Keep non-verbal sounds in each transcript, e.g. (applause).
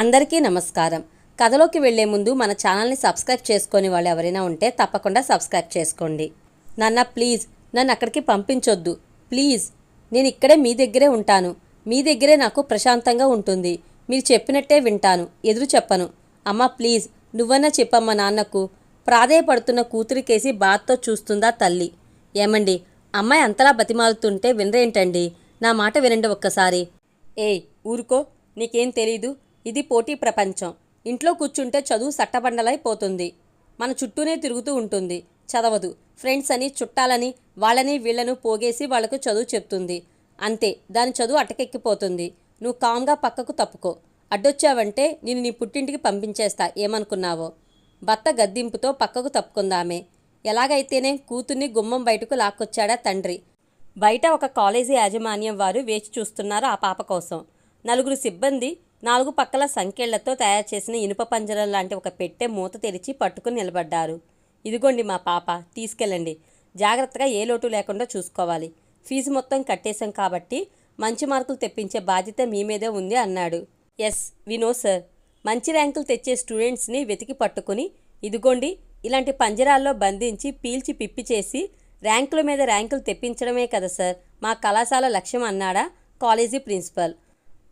అందరికీ నమస్కారం. కథలోకి వెళ్ళే ముందు మన ఛానల్ని సబ్స్క్రైబ్ చేసుకొని వాళ్ళు ఎవరైనా ఉంటే తప్పకుండా సబ్స్క్రైబ్ చేసుకోండి. నాన్న ప్లీజ్ నన్ను అక్కడికి పంపించొద్దు. ప్లీజ్ నేను ఇక్కడే మీ దగ్గరే ఉంటాను. మీ దగ్గరే నాకు ప్రశాంతంగా ఉంటుంది. మీరు చెప్పినట్టే వింటాను. ఎదురు చెప్పను. అమ్మ ప్లీజ్ నువ్వన్నా చెప్పమ్మా నాన్నకు. ప్రాధేయపడుతున్న కూతురికేసి బాధతో చూస్తుందా తల్లి. ఏమండి అమ్మాయి అంతలా బతిమాలుతుంటే వినరేంటండి? నా మాట వినండి ఒక్కసారి. ఏయ్ ఊరుకో. నీకేం తెలీదు. ఇది పోటీ ప్రపంచం. ఇంట్లో కూర్చుంటే చదువు సట్టబండలైపోతుంది. మన చుట్టూనే తిరుగుతూ ఉంటుంది. చదవదు. ఫ్రెండ్స్ అని చుట్టాలని వాళ్ళని వీళ్ళను పోగేసి వాళ్ళకు చదువు చెప్తుంది. అంతే. దాని చదువు అటకెక్కిపోతుంది. నువ్వు కామ్గా పక్కకు తప్పుకో. అడ్డొచ్చావంటే నేను నీ పుట్టింటికి పంపించేస్తా. ఏమనుకున్నావో? భర్త గద్దింపుతో పక్కకు తప్పుకుందామే. ఎలాగైతేనే కూతుర్ని గుమ్మం బయటకు లాక్కొచ్చాడా తండ్రి. బయట ఒక కాలేజీ యాజమాన్యం వారు వేచి చూస్తున్నారు ఆ పాప కోసం. నలుగురు సిబ్బంది నాలుగు పక్కల సంకెళ్ళతో తయారు చేసిన ఇనుప పంజరం లాంటి ఒక పెట్టె మూత తెరిచి పట్టుకుని నిలబడ్డారు. ఇదిగోండి మా పాప తీసుకెళ్ళండి. జాగ్రత్తగా ఏ లోటు లేకుండా చూసుకోవాలి. ఫీజు మొత్తం కట్టేశాం కాబట్టి మంచి మార్కులు తెప్పించే బాధ్యత మీ మీదే ఉంది అన్నాడు. Yes Vino sir. మంచి ర్యాంకులు తెచ్చే స్టూడెంట్స్ని వెతికి పట్టుకుని ఇదిగోండి ఇలాంటి పంజరాల్లో బంధించి పీల్చి పిప్పి చేసి ర్యాంకుల మీద ర్యాంకులు తెప్పించడమే కదా సార్. మా కళాశాల లక్ష్యం అన్నాడా కాలేజీ ప్రిన్సిపల్.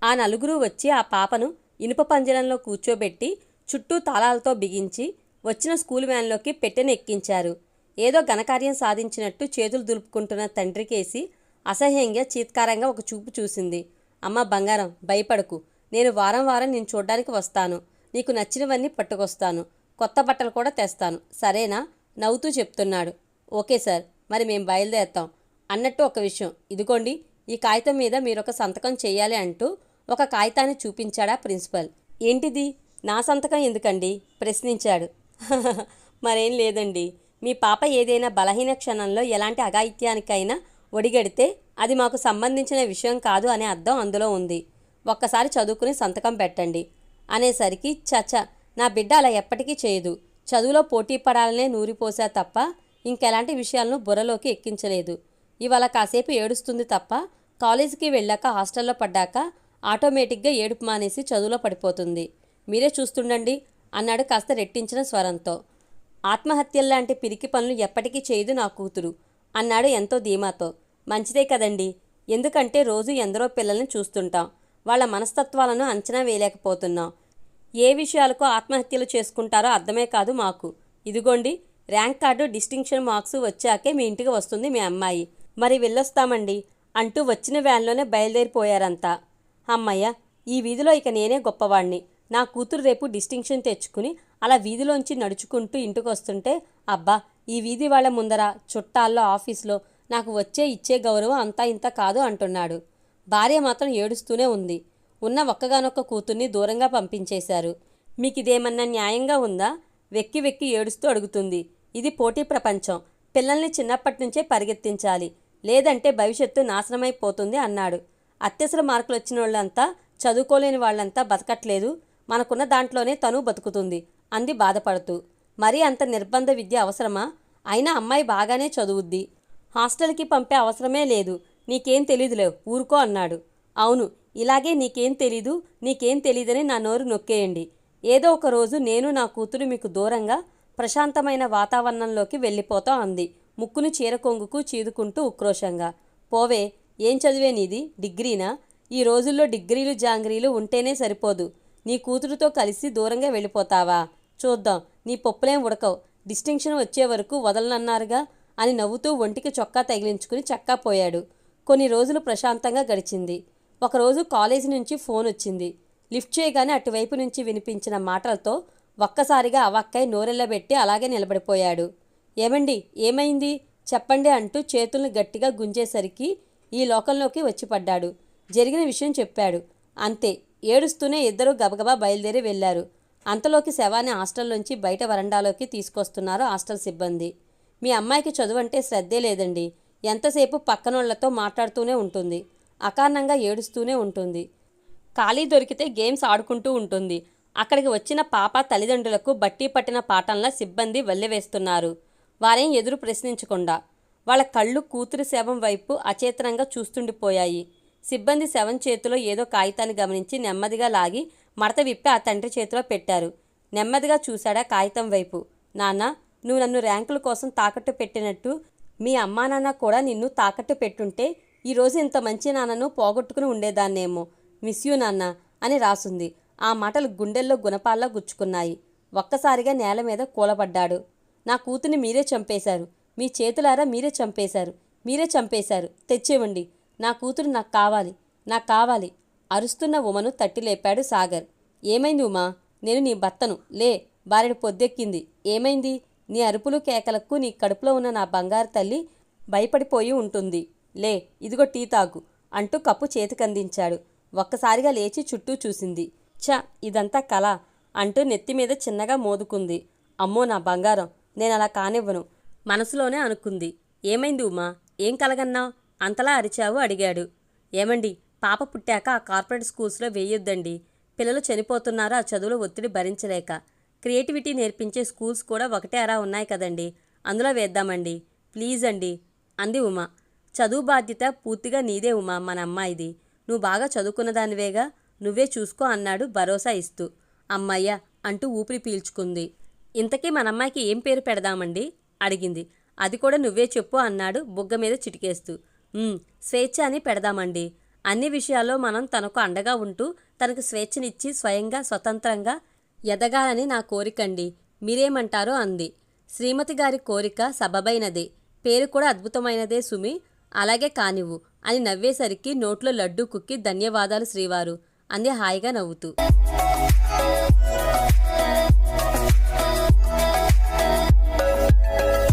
ఆ నలుగురు వచ్చి ఆ పాపను ఇనుప పంజరంలో కూర్చోబెట్టి చుట్టూ తాళాలతో బిగించి వచ్చిన స్కూల్ వ్యాన్లోకి పెట్టెను ఎక్కించారు. ఏదో ఘనకార్యం సాధించినట్టు చేతులు దులుపుకుంటున్న తండ్రికేసి అసహ్యంగా చీత్కారంగా ఒక చూపు చూసింది. అమ్మ బంగారం భయపడకు. నేను వారం వారం నేను చూడ్డానికి వస్తాను. నీకు నచ్చినవన్నీ పట్టుకొస్తాను. కొత్త బట్టలు కూడా తెస్తాను. సరేనా? నవ్వుతూ చెప్తున్నాడు. Okay sir. మరి మేము బయలుదేరుతాం. అన్నట్టు ఒక విషయం. ఇదిగోండి ఈ కాగితం మీద మీరు ఒక సంతకం చేయాలి అంటూ ఒక కాగితాన్ని చూపించాడా ప్రిన్సిపల్. ఏంటిది? నా సంతకం ఎందుకండి? ప్రశ్నించాడు. (laughs) మరేం లేదండి. మీ పాప ఏదైనా బలహీన క్షణంలో ఎలాంటి అఘాయిత్యానికైనా ఒడిగడితే అది మాకు సంబంధించిన విషయం కాదు అనే అర్థం అందులో ఉంది. ఒక్కసారి చదువుకుని సంతకం పెట్టండి. అనేసరికి చచ నా బిడ్డ అలా ఎప్పటికీ చేయదు. చదువులో పోటీ పడాలనే నూరిపోసా తప్ప ఇంకెలాంటి విషయాలను బుర్రలోకి ఎక్కించలేదు. ఇవాళ కాసేపు ఏడుస్తుంది తప్ప కాలేజీకి వెళ్ళాక హాస్టల్లో పడ్డాక ఆటోమేటిక్గా ఏడుపు మానేసి చదువులో పడిపోతుంది. మీరే చూస్తుండండి అన్నాడు కాస్త రెట్టించిన స్వరంతో. ఆత్మహత్యల్లాంటి పిరికి పనులు ఎప్పటికీ చేయదు నా కూతురు అన్నాడు ఎంతో ధీమాతో. మంచిదే కదండి ఎందుకంటే రోజు ఎందరో పిల్లల్ని చూస్తుంటాం. వాళ్ళ మనస్తత్వాలను అంచనా వేయలేకపోతున్నాం. ఏ విషయాలకు ఆత్మహత్యలు చేసుకుంటారో అర్థమే కాదు మాకు. ఇదిగోండి ర్యాంక్ కార్డు డిస్టింక్షన్ మార్క్స్ వచ్చాకే మీ ఇంటికి వస్తుంది మీ అమ్మాయి. మరి వెళ్ళొస్తామండి అంటూ వచ్చిన వ్యాన్లోనే బయలుదేరిపోయారంతా. అమ్మయ్య ఈ వీధిలో ఇక నేనే గొప్పవాణ్ణి. నా కూతురు రేపు డిస్టింక్షన్ తెచ్చుకుని అలా వీధిలోంచి నడుచుకుంటూ ఇంటికి వస్తుంటే అబ్బా ఈ వీధి వాళ్ళ ముందర చుట్టాల్లో ఆఫీస్లో నాకు వచ్చే ఇచ్చే గౌరవం అంతా ఇంత కాదు అంటున్నాడు. భార్య మాత్రం ఏడుస్తూనే ఉంది. ఉన్న ఒక్కగానొక్క కూతుర్ని దూరంగా పంపించేశారు. మీకు ఇదేమన్నా న్యాయంగా ఉందా? వెక్కి వెక్కి ఏడుస్తూ అడుగుతుంది. ఇది పోటీ ప్రపంచం. పిల్లల్ని చిన్నప్పటి నుంచే పరిగెత్తించాలి. లేదంటే భవిష్యత్తు నాశనమైపోతుంది అన్నాడు. అత్యవసర మార్కులు వచ్చిన వాళ్ళంతా చదువుకోలేని వాళ్ళంతా బతకట్లేదు. మనకున్న దాంట్లోనే తను బతుకుతుంది. అంది బాధపడుతూ. మరీ అంత నిర్బంధ విద్య అవసరమా? అయినా అమ్మాయి బాగానే చదువుద్ది. హాస్టల్కి పంపే అవసరమే లేదు. నీకేం తెలీదులే ఊరుకో అన్నాడు. అవును ఇలాగే నీకేం తెలీదు నీకేం తెలీదని నా నోరు నొక్కేయండి. ఏదో ఒక రోజు నేను నా కూతురు మీకు దూరంగా ప్రశాంతమైన వాతావరణంలోకి వెళ్ళిపోతా అంది. ముక్కును చీరకొంగుకు చీదుకుంటూ ఉక్రోషంగా. పోవే ఏం చదివే నీది? డిగ్రీనా? ఈ రోజుల్లో డిగ్రీలు జాంగ్రీలు ఉంటేనే సరిపోదు. నీ కూతురుతో కలిసి దూరంగా వెళ్ళిపోతావా? చూద్దాం. నీ పప్పులేం ఉడకవు. డిస్టింక్షన్ వచ్చే వరకు వదలనన్నారుగా అని నవ్వుతూ ఒంటికి చొక్కా తగిలించుకుని చక్కా పోయాడు. కొన్ని రోజులు ప్రశాంతంగా గడిచింది. ఒకరోజు కాలేజీ నుంచి ఫోన్ వచ్చింది. లిఫ్ట్ చేయగానే అటువైపు నుంచి వినిపించిన మాటలతో ఒక్కసారిగా అవక్కై నోరెళ్ళబెట్టి అలాగే నిలబడిపోయాడు. ఏమండి? ఏమైంది? చెప్పండి అంటూ చేతుల్ని గట్టిగా గుంజేసరికి ఈ లోకంలోకి వచ్చి పడ్డాడు. జరిగిన విషయం చెప్పాడు. అంతే. ఏడుస్తూనే ఇద్దరూ గబగబా బయలుదేరి వెళ్ళారు అంతలోకి శవాన్ని హాస్టల్లోంచి బయట వరండాలోకి తీసుకొస్తున్నారు హాస్టల్ సిబ్బంది. మీ అమ్మాయికి చదువు అంటే శ్రద్ధే లేదండి. ఎంతసేపు పక్కనోళ్ళతో మాట్లాడుతూనే ఉంటుంది. అకారణంగా ఏడుస్తూనే ఉంటుంది. ఖాళీ దొరికితే గేమ్స్ ఆడుకుంటూ ఉంటుంది. అక్కడికి వచ్చిన పాప తల్లిదండ్రులకు బట్టి పట్టిన పాఠంలా సిబ్బంది వల్లెవేస్తున్నారు. వారేం ఎదురు ప్రశ్నించకుండా. వాళ్ళ కళ్ళు కూతురి శవం వైపు అచేతనంగా చూస్తుండిపోయాయి. సిబ్బంది శవం చేతిలో ఏదో కాగితాన్ని గమనించి నెమ్మదిగా లాగి మడత విప్పి ఆ తండ్రి చేతిలో పెట్టారు. నెమ్మదిగా చూశాడా కాగితం వైపు. నాన్న నువ్వు నన్ను ర్యాంకుల కోసం తాకట్టు పెట్టినట్టు మీ అమ్మా నాన్న కూడా నిన్ను తాకట్టు పెట్టుంటే ఈరోజు ఇంత మంచి నాన్నను పోగొట్టుకుని ఉండేదాన్నేమో. మిస్ యూ నాన్న అని రాసుంది. ఆ మాటలు గుండెల్లో గుణపాల్లా గుచ్చుకున్నాయి. ఒక్కసారిగా నేల మీద కూలబడ్డాడు. నా కూతుని మీరే చంపేశారు. మీ చేతులారా మీరే చంపేశారు. మీరే చంపేశారు. తెచ్చివ్వండి. నా కూతురు నాకు కావాలి. నాకు కావాలి. అరుస్తున్న ఉమను తట్టి లేపాడు సాగర్. ఏమైంది ఉమా? నేను నీ భర్తను. లే బారెడు పొద్దెక్కింది. ఏమైంది? నీ అరుపులు కేకలకు నీ కడుపులో ఉన్న నా బంగారు తల్లి భయపడిపోయి ఉంటుంది. లే ఇదిగో టీ తాగు అంటూ కప్పు చేతికందించాడు. ఒక్కసారిగా లేచి చుట్టూ చూసింది. ఛ ఇదంతా కళ అంటూ నెత్తి మీద చిన్నగా మోదుకుంది. అమ్మో నా బంగారం నేను అలా కానివ్వను. మనసులోనే అనుకుంది. ఏమైంది ఉమా? ఏం కలగన్నావు? అంతలా అరిచావు అడిగాడు. ఏమండి పాప పుట్టాక ఆ కార్పొరేట్ స్కూల్స్లో వేయొద్దండి. పిల్లలు చనిపోతున్నారు ఆ చదువుల ఒత్తిడి భరించలేక. క్రియేటివిటీ నేర్పించే స్కూల్స్ కూడా ఒకటే అరా ఉన్నాయి కదండి. అందులో వేద్దామండి. ప్లీజ్ అండి అంది ఉమా. చదువు బాధ్యత పూర్తిగా నీదే ఉమా మన అమ్మాయిది. నువ్వు బాగా చదువుకున్నదానివేగా నువ్వే చూసుకో అన్నాడు భరోసా ఇస్తూ. అమ్మయ్య అంటూ ఊపిరి పీల్చుకుంది. ఇంతకీ మన అమ్మాయికి ఏం పేరు పెడదామండి? అడిగింది. అది కూడా నువ్వే చెప్పు అన్నాడు బుగ్గ మీద చిటికేస్తూ. స్వేచ్ఛ అని పెడదామండి. అన్ని విషయాల్లో మనం తనకు అండగా ఉంటూ తనకు స్వేచ్ఛనిచ్చి స్వయంగా స్వతంత్రంగా ఎదగాలని నా కోరికండి. మీరేమంటారో అంది. శ్రీమతి గారి కోరిక సబబైనదే. పేరు కూడా అద్భుతమైనదే సుమి. అలాగే కానివ్వు అని నవ్వేసరికి నోట్లో లడ్డూ కుక్కి ధన్యవాదాలు శ్రీవారు. అంది హాయిగా నవ్వుతూ.